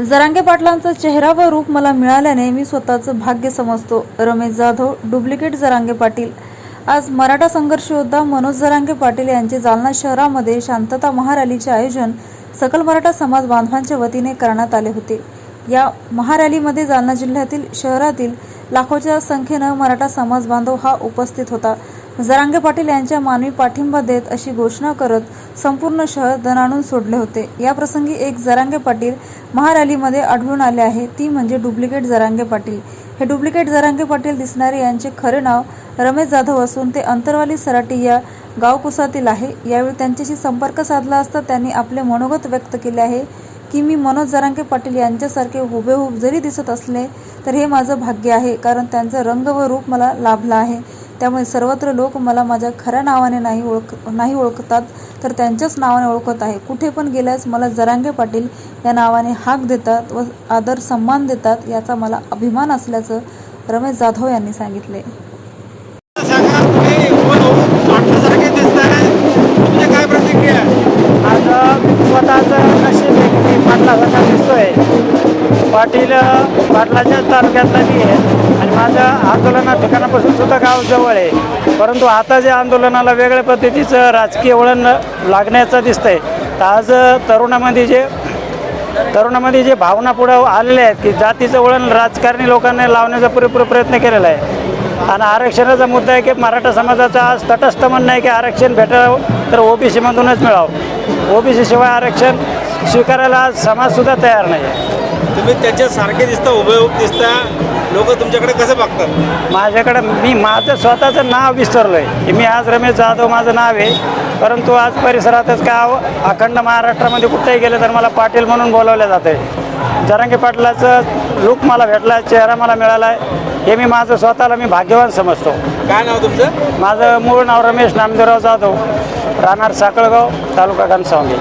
जरांगे पाटलांचा चेहरा व रूप मला मिळाल्याने मी स्वतःचं भाग्य समजतो. रमेश जाधव डुप्लिकेट जरांगे पाटील. आज मराठा संघर्ष योद्धा मनोज जरांगे पाटील यांचे जालना शहरामध्ये शांतता महारॅलीचे आयोजन सकल मराठा समाज बांधवांच्या वतीने करण्यात आले होते. या महारॅलीमध्ये जालना जिल्ह्यातील शहरातील लाखोच्या संख्येनं मराठा समाज बांधव हा उपस्थित होता. जरांगे पाटील यांच्या मानवी पाठिंबा देत अशी घोषणा करत संपूर्ण शहर दणाणून सोडले होते. या प्रसंगी एक जरांगे पाटील महारॅलीमध्ये आढळून आले आहे. ती म्हणजे डुप्लिकेट जरांगे पाटील. हे डुप्लिकेट जरांगे पाटील दिसणारे यांचे खरे नाव रमेश जाधव असून ते अंतरवाली सराटी या गावकुसातील आहे. यावेळी त्यांच्याशी संपर्क साधला असता त्यांनी आपले मनोगत व्यक्त केले आहे की मी मनोज जरांगे पाटील यांच्यासारखे हुबेहूब जरी दिसत असले तर हे माझं भाग्य आहे कारण त्यांचा रंग व रूप मला लाभला आहे. त्यामुळे सर्वत्र लोक मला माझ्या खऱ्या नावाने नाही ओळख नाही ओळखतात तर त्यांच्याच नावाने ओळखत आहे. कुठे पण गेल्यास मला जरांगे पाटील या नावाने हाक देतात व आदर सन्मान देतात याचा मला अभिमान असल्याचं रमेश जाधव यांनी सांगितले. सांगा स्वतःचं नशीब आहे की दिसतोय. पाटील पाटलाच्या तालुक्यातला मी आहे. आणि माझ्या आंदोलना ठिकाणापासून सुद्धा गाव जवळ आहे. परंतु आता जे आंदोलनाला वेगळ्या पद्धतीचं राजकीय वळण लागण्याचं दिसतंय तर आज तरुणामध्ये जे तरुणामध्ये जे भावना पुढं आलेल्या आहेत की जातीचं वळण राजकारणी लोकांनी लावण्याचा पुरेपूर प्रयत्न केलेला आहे. आणि आरक्षणाचा मुद्दा आहे की मराठा समाजाचा आज तटस्थ म्हणणं आहे की आरक्षण भेटावं तर ओबीसीमधूनच मिळावं. ओबीसी शिवाय आरक्षण स्वीकारायला आज समाजसुद्धा तयार नाही आहे. तुम्ही त्याच्या सारखे दिसता उभे उभे दिसता. लोक तुमच्याकडे कसं बघतात? माझ्याकडं मी माझं स्वतःचं नाव विसरलो आहे की मी आज रमेश जाधव माझं नाव आहे. परंतु आज परिसरातच गाव अखंड महाराष्ट्रामध्ये कुठेही गेलं तर मला पाटील म्हणून बोलावलं जातं आहे जरांगे पाटलाचं लुक मला भेटला चेहरा मला मिळाला आहे हे मी माझं स्वतःला मी भाग्यवान समजतो. काय नाव तुमचं? माझं मूळ नाव रमेश नामदेवराव जाधव. राहणार साकळगाव तालुका घनसावंगी.